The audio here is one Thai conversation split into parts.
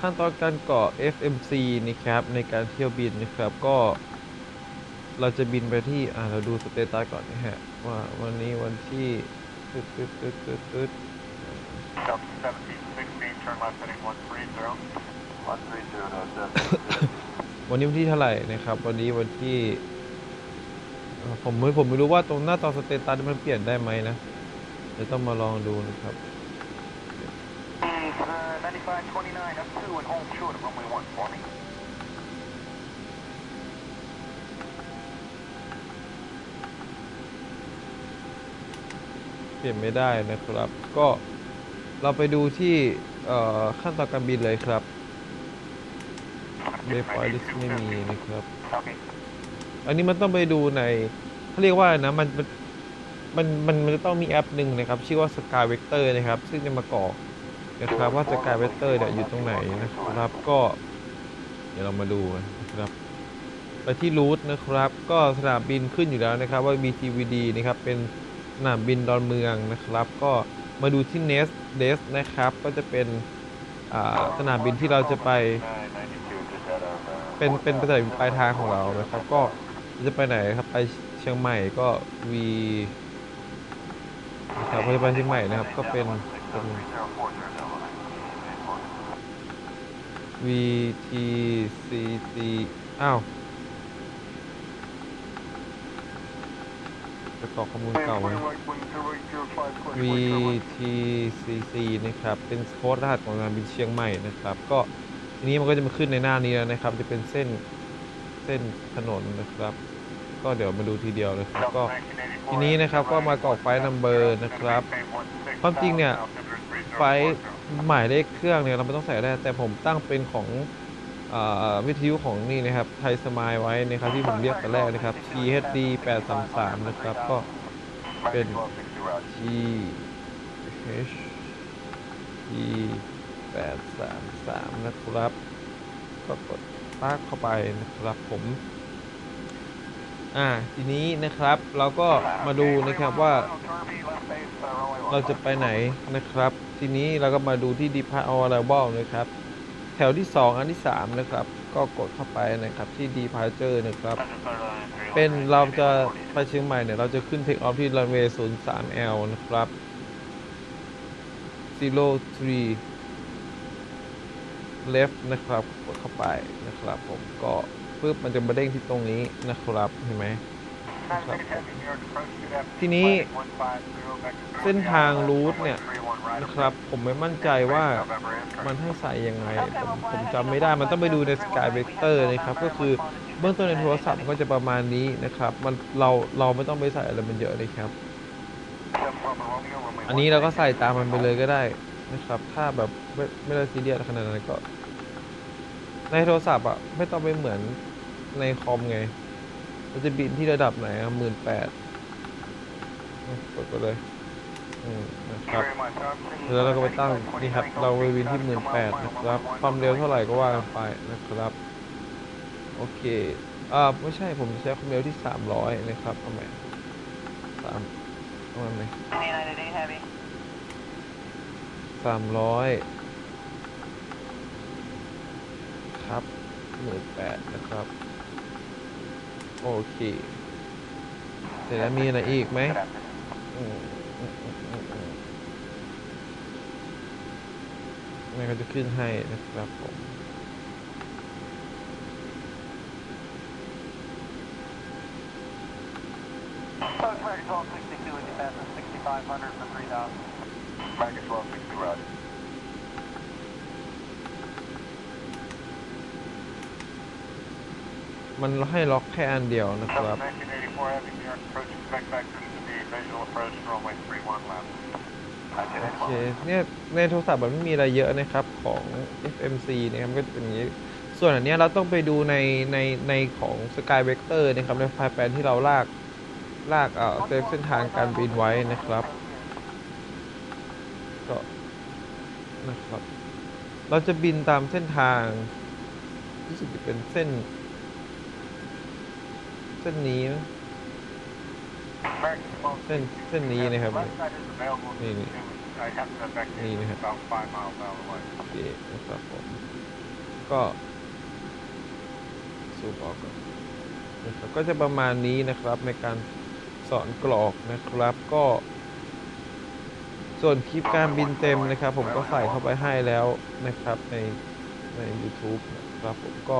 ขั้นตอนการเกาะ FMC นะครับในการเที่ยวบินนะครับก็ เราจะบินไปที่อ่าเราดูสเตตัสก่อนนะฮะว่าวันนี้วันที่ตึ๊ดตึ๊ดตึ๊ดตึ๊ดตึ๊ด Delta 1716, turn left heading 130. 130, วันนี้วันที่เท่าไหร่นะครับ วันนี้วันที่เอ่อผมไม่ผมไม่รู้ว่าตรงหน้าจอสเตตัสมันเปลี่ยนได้ไหมนะเดี๋ยวต้องมาลองดูนะครับ uh, 9529, up 2 and hold short of runway 1 for me. เปลี่ยนไม่ได้นะครับ ก็เราไปดูที่เอ่อขั้นตอนการบินเลยครับเบฟอยลิสไม่มีนะครับ Okay. อันนี้มันต้องไปดูในเขาเรียกว่าอะไรนะมันมันมันมันจะต้องมีแอปหนึ่งนะครับ ชื่อว่า Sky Vector นะครับ ซึ่งจะมากรอก นะครับว่า Sky Vector เนี่ยอยู่ตรงไหนนะครับก็เดี๋ยวเรามาดูนะครับไปที่รูทนะครับก็สนามบินขึ้นอยู่แล้วนะครับว่า BTVD นะครับเป็นสนามบินดอนเมืองนะครับ ก็มาดูที่ Nest d e s นะครับก็จะเป็นสนามบินที่เราจะไป เป็นเป็นสนามบินปลายทางของเรานะครับ ก็จะไปไหนครับไปเชียงใหม่ก็ V นะครับพอจะไปเชียงใหม่นะครับก็เป็นเป็น V T C C อ้าวจะกรอข้อมูลเก่าไหม V T C C นะครับ เป็นโค้ดรหัสของสนามบินเชียงใหม่นะครับ ก็ทีนี้มันก็จะมาขึ้นในหน้านี้แล้วนะครับ จะเป็นเส้นเส้นถนนนะครับ ก็เดี๋ยวมาดูทีเดียวนะครับ ก็ทีนี้นะครับก็มากรอกไฟล์ number นะครับ ความจริงเนี่ยไฟล์ หมายเลขเครื่องเนี่ยเราไม่ต้องใส่ได้ แต่ผมตั้งเป็นของอวิทยุของนี่นะครับไทยสมายไว้นะครับที่ผมเรียกแต่แรกนะครับ THD 833 นะครับ ก็เป็น T H D 833 นะครับ ก็กดปากเข้าไปนะครับผม อ่าทีนี้นะครับเราก็มาดูนะครับว่า เราจะไปไหนนะครับ ทีนี้เราก็มาดูที่ Depart All Arrival นะครับ แถวที่ 2 อันที่ 3 นะครับ ก็กดเข้าไปนะครับที่ Departure นะครับ เป็นเราจะไปเชียงใหม่เนี่ย เราจะขึ้น Take Off ที่ runway 03L นะครับ03 left นะครับ กดเข้าไปนะครับ ผมก็ ปึ๊บมันจะมาเด้งที่ตรงนี้นะครับเห็นไหมทีนี้เส้นทางรูทเนี่ยนะครับผมไม่มั่นใจว่ามันให้ใส่ยังไง ผมผมจำไม่ได้มันต้องไปดูใน Sky Vector นะครับ ก็คือเบื้องต้นในโทรศัพท์มันก็จะประมาณนี้นะครับ มันเราเราไม่ต้องไปใส่อะไรมันเยอะเลยครับ อันนี้เราก็ใส่ตามมันไปเลยก็ได้นะครับ ถ้าแบบไม่ไม่ได้ซีเรียสขนาดนั้นก็ ในโทรศัพท์อะไม่ต้องไปเหมือน ในคอมไงเราจะบินที่ระดับไหนหมื่นแปดกดไปเลยนะครับแล้วเราก็ไปตั้งนี่ครับ เราไปบินที่หมื่นแปดนะครับ ความเร็วเท่าไหร่ก็ว่ากันไปนะครับ โอเค อ่าไม่ใช่ผมจะใช้ความเร็วที่สามร้อยนะครับทำไมสามทำไมสามร้อยครับ หมื่นแปดนะครับ โอเค เสร็จแล้วมีอะไรอีกไหมอืมอืมอืมอืมอืมมันก็จะขึ้นให้นะครับผม มันให้ล็อกแค่อันเดียวนะครับ1984 Heavy New York approach, expect vectors to be visual approach runway 31 left. โอเคเนี่ยในโทรศัพท์มันไม่มีอะไรเยอะนะครับของ FMC นะครับก็จะเป็นอย่างนี้ ส่วนอันเนี้ยเราต้องไปดูในในในของ Sky Vector นะครับในไฟล์แปลนที่เราลากลากเอ่อเซฟเส้นทางการบินไว้นะครับก็นะครับ เราจะบินตามเส้นทางรู้สึกจะเป็นเส้น เส้นนี้นะเส้นเส้นนี้นะครับ นี่นี่ I have to back นี่นะ in ฮะ about five miles out of the way. โอเคนะครับผมก็สูบออกก่อนนะครับก็จะประมาณนี้นะครับในการสอนกรอกนะครับก็ ส่วนคลิปการบินเต็มนะครับ ผมก็ใส่เข้าไปให้แล้วนะครับในใน YouTube นะครับผมก็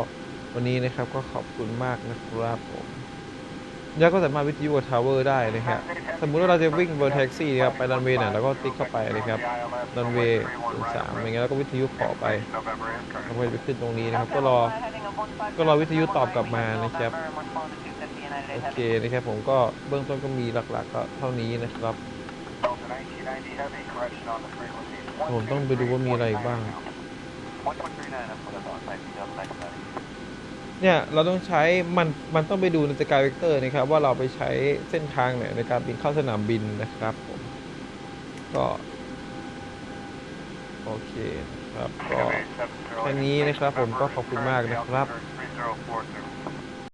วันนี้นะครับก็ขอบคุณมากนะครับผม แล้วก็สามารถวิทยุกับทาวเวอร์ได้นะครับสมมุติว่าเราจะวิ่งบนแท็กซี่นะครับไปรันเวย์ไหนเราก็ติ๊กเข้าไปนะครับรันเวย์สามอย่างเงี้ยแล้วก็วิทยุขอไป November is แล้ว correct. ก็จะไปขึ้นตรงนี้นะครับ ก็รอก็รอวิทยุตอบกลับมานะครับโอเคนะครับผมก็เบื้องต้นก็มีหลักๆ ก็เท่านี้นะครับ Delta 1990 heavy, correction on the frequencies. ผมต้องไปดูว่ามีอะไรอีกบ้าง เนี่ยเราต้องใช้มันมันต้องไปดูในสกายเวกเตอร์นะครับว่าเราไปใช้เส้นทางไหนในการบินเข้าสนามบินนะครับผมก็โอเคนะครับก็ MH 70แค่นี้นะครับผมก็ขอบคุณมากนะครับ3040